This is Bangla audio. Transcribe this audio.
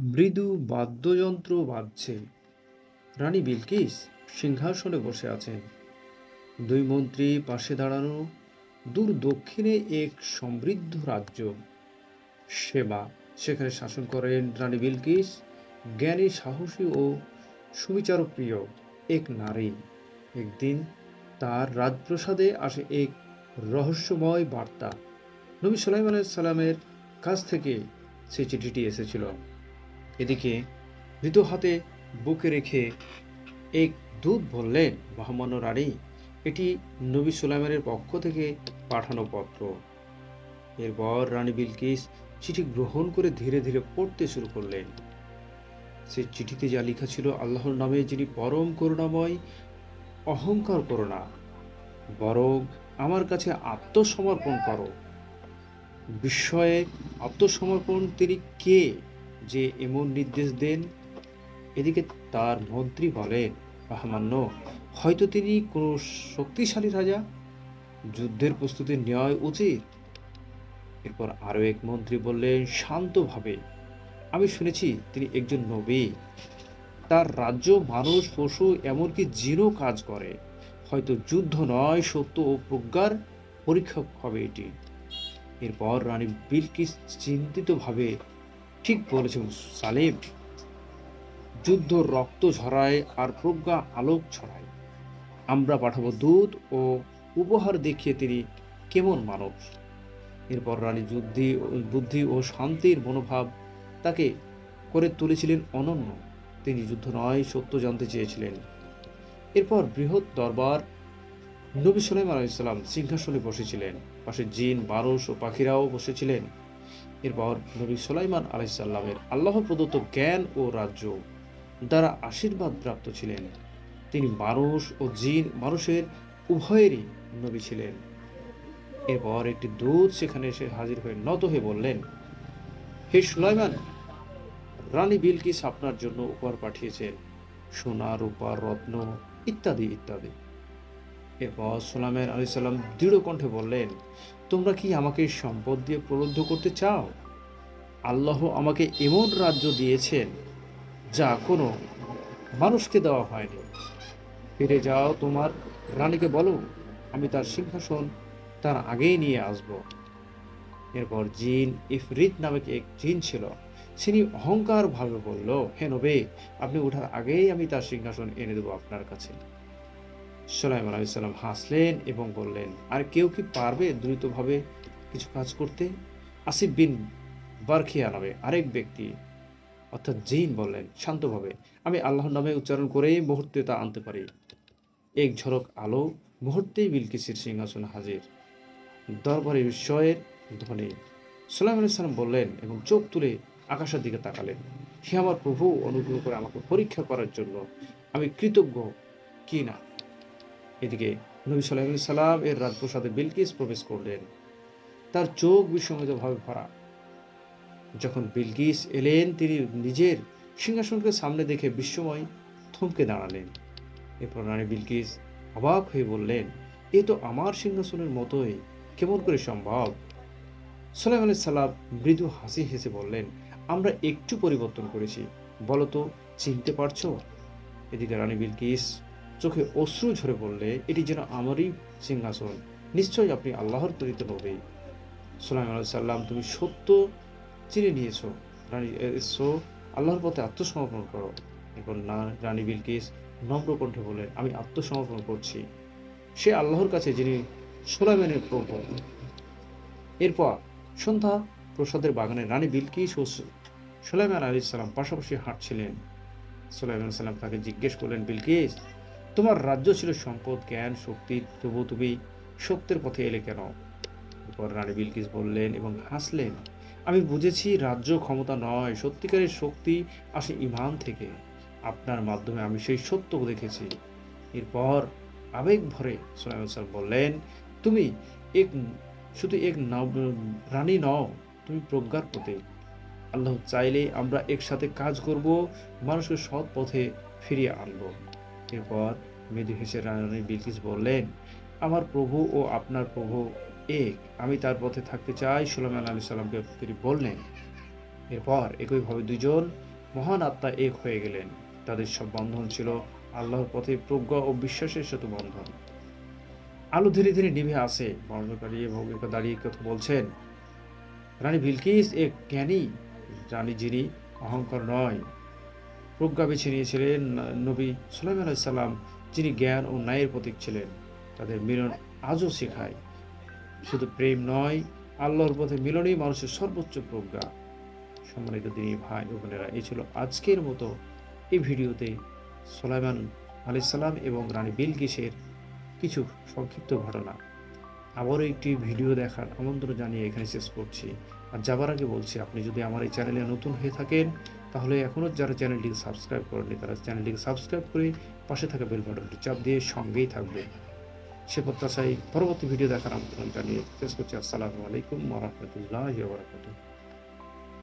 মৃদু বাদ্যযন্ত্র বাজছে। রানী বিলকিস সিংহাসনে বসে আছেন। দুই মন্ত্রী পাশে দাঁড়ানো দূর দক্ষিণে এক সমৃদ্ধ রাজ্য। সেবা, সেখানে শাসন করেন রানী বিলকিস, জ্ঞানী, সাহসী ও সুবিচারপ্রিয় এক নারী। একদিন তার রাজপ্রসাদে আসে এক রহস্যময় বার্তা। নবী সালাইম সালামের কাছ থেকে সেই চিঠিটি এসেছিল। এদিকে মৃত হাতে বুকে রেখে এক দূত বললেন, মহামান্য রানী, এটি নবী সুলাইমানের পক্ষ থেকে পাঠানো পত্র। এরপর রানী বিলকিস চিঠি গ্রহণ করে ধীরে ধীরে পড়তে শুরু করলেন। সেই চিঠিতে যা লেখা ছিল আল্লাহর নামে, যিনি পরম করুণাময়, অহংকার করো না, বরং আমার কাছে আত্মসমর্পণ করো। বিস্ময়ে আত্মসমর্পণ তিনি কে? যে এমন নির্দেশ দেন। এদিকে তার মন্ত্রী বলেন মহামান্য হয়তো তিনি কোনো শক্তিশালী রাজা। যুদ্ধের প্রস্তুতি নেওয়া উচিত। এরপর আরও এক মন্ত্রী বললেন, শান্তভাবে। আমি শুনেছি তিনি একজন নবী। তার রাজ্য মানুষ, পশু, এমনকি জিনও কাজ করে। হয়তো যুদ্ধ নয়, সত্য ও প্রজ্ঞার পরীক্ষা হবে এটি। এরপর রানী বিলকিস চিন্তিতভাবে ঠিক বলেছেন সালেম। যুদ্ধ রক্ত ঝরায় আর প্রজ্ঞা আলোক ছড়ায়। আমরা পাঠাবো দুধ ও উপহার দেখিয়ে তিনি কেমন মানুষ এরপর রানী যুদ্ধি বুদ্ধি ও শান্তির মনোভাব তাকে করে তুলেছিলেন অনন্য। তিনি যুদ্ধ নয়, সত্য জানতে চেয়েছিলেন। এরপর বৃহৎ দরবার নবী সালাইম আলাইসাল্লাম সিংহাসনে বসেছিলেন। পাশে জিন বারস ও পাখিরাও বসেছিলেন। এরপর নবী সুলাইমান আলাইসাল্লামের আল্লাহ প্রদত্ত জ্ঞান ও রাজ্য দ্বারা আশীর্বাদ প্রাপ্ত ছিলেন। তিনি মানুষ ও জিন মানুষের উভয়েরই নবী ছিলেন। এরপর একটি দূত সেখানে এসে হাজির হয়ে নত হয়ে বললেন, হে সুলাইমান, রানী বিলকিস আপনার জন্য উপহার পাঠিয়েছেন। সোনা, রূপা, রত্ন ইত্যাদি ইত্যাদি। এরপর সুলাইমান আলি সাল্লাম দৃঢ় কণ্ঠে বললেন, তোমরা কি আমাকে সম্পদ দিয়ে প্রলুব্ধ করতে চাও? আল্লাহ আমাকে এমন রাজ্য দিয়েছেন যা কোনো মানুষকে দেওয়া হয়নি। ফিরে যাও তোমার রানীকে বলো, আমি তার সিংহাসন তার আগেই নিয়ে আসব। এরপর জিন ইফরিত নামে এক জিন ছিল তিনি অহংকার ভাবে বলল, হে নবে, আপনি ওঠার আগেই আমি তার সিংহাসন এনে দেবো আপনার কাছে। সোলাইম আলাইসাল্লাম হাসলেন এবং বললেন, আর কেউ কি পারবে দ্রুতভাবে কিছু কাজ করতে? আসিফ বিন বারখিয়া নামে আরেক ব্যক্তি, অর্থাৎ জিন বললেন, শান্তভাবে, আমি আল্লাহর নামে উচ্চারণ করেই মুহূর্তে তা আনতে পারি। এক ঝলক আলো মুহূর্তেই বিলকিসির সিংহাসন হাজির। দরবারে বিস্ময়ের ধ্বনি। সোলাইম আলাইসাল্লাম বললেন এবং চোখ তুলে আকাশের দিকে তাকালেন। হে আমার প্রভু, অনুগ্রহ করে আমাকে পরীক্ষা করার জন্য আমি কৃতজ্ঞ কি না? এদিকে নবী সাল্লাম এর রাজপ্রসাদে বিলকিস প্রবেশ করলেন। তার চোখ বিসম্মিতভাবে ভরা। যখন বিলকিস এলেন, তিনি নিজের সিংহাসনকে সামনে দেখে বিস্ময় থমকে দাঁড়ালেন। এরপর রানী বিলকিস অবাক হয়ে বললেন, এ তো আমার সিংহাসনের মতোই। কেমন করে সম্ভব? সালাম আলাই সাল্লাম মৃদু হাসি হেসে বললেন, আমরা একটু পরিবর্তন করেছি। বলতো চিনতে পারছ? এদিকে রানী বিলকিস চোখে অশ্রু ঝরে বললে এটি যেন আমারই সিংহাসন। নিশ্চয়ই আপনি আল্লাহর প্রেরিত নবী। সুলাইম সাল্লাম তুমি সত্য চিনে নিয়েছো। রানী এসো, আল্লাহর পথে আত্মসমর্পণ করো। এখন না, রানী বিলকিস, নম্র কণ্ঠে বলেন আমি আত্মসমর্পণ করছি। সে আল্লাহর কাছে, যিনি সুলাইমানের প্রভু। এরপর সন্ধ্যা প্রসাদের বাগানে রানী বিলকিস ও সুলাইমান আলী সাল্লাম পাশাপাশি হাঁটছিলেন। সুলাইমান সাল্লাম তাকে জিজ্ঞেস করলেন, বিলকিস তোমার রাজ্য ছিল সম্পদ জ্ঞান, শক্তি তবু তুমি সত্যের পথে এলে কেন? এরপর রানী বিলকিস বললেন, এবং হাসলেন, আমি বুঝেছি রাজ্য ক্ষমতা নয়, সত্যিকারের শক্তি আসে ইমান থেকে। আপনার মাধ্যমে আমি সেই সত্য দেখেছি। এরপর আবেগ ভরে সোলাইমান সাল বললেন, তুমি এক, শুধু এক রানী নও, তুমি প্রজ্ঞার প্রতীক আল্লাহ চাইলে আমরা একসাথে কাজ করব, মানুষকে সৎ পথে ফিরিয়ে আনব। এরপর মৃদু হেসে রানী বিলকিস বললেন, আমার প্রভু ও আপনার প্রভু এক। আমি তার পথে থাকতে চাই। সুলাইমান আলী সাল্লামকে তিনি বললেন, এরপর একইভাবে দুজন মহান আত্মা এক হয়ে গেলেন। তাদের সব বন্ধন ছিল আল্লাহর পথে প্রজ্ঞা ও বিশ্বাসের সেতু বন্ধন। আলো ধীরে ধীরে নিভে আসে। বর্ণকারী ভৌমিক দাঁড়িয়ে কথা বলছেন, রানী বিলকিস এক জ্ঞানী, রানী যিনি অহংকার নয় প্রজ্ঞা বেছে নিয়েছিলেন নবী সুলাইম আলাইসাল্লাম যিনি জ্ঞান ও ন্যায়ের প্রতীক ছিলেন। তাদের মিলন আজও শেখায়। শুধু প্রেম নয়, আল্লাহর পথে মিলনই মানুষের সর্বোচ্চ প্রজ্ঞা। সম্মানিত দিনী ভাই ও বোনেরা, এই ছিল আজকের মতো এই ভিডিওতে সোলাইমান আলাইসাল্লাম এবং রানী বিলকিসের কিছু সংক্ষিপ্ত ঘটনা। আবারও একটি ভিডিও দেখার আমন্ত্রণ জানিয়ে এখানে শেষ করছি। আর যাবার আগে বলছি, আপনি যদি আমার এই চ্যানেলে নতুন হয়ে থাকেন তাহলে এখনও যারা চ্যানেলটিকে সাবস্ক্রাইব করেনি তারা চ্যানেলটিকে সাবস্ক্রাইব করে পাশে থাকা বেল বাটনটি চাপ দিয়ে সঙ্গেই থাকবে। সে প্রত্যাশায় পরবর্তী ভিডিও দেখার আমন্ত্রণ জানিয়ে শেষ করছি। আসসালামু আলাইকুম ওরহমতুল্লাহ বারকাতুহ।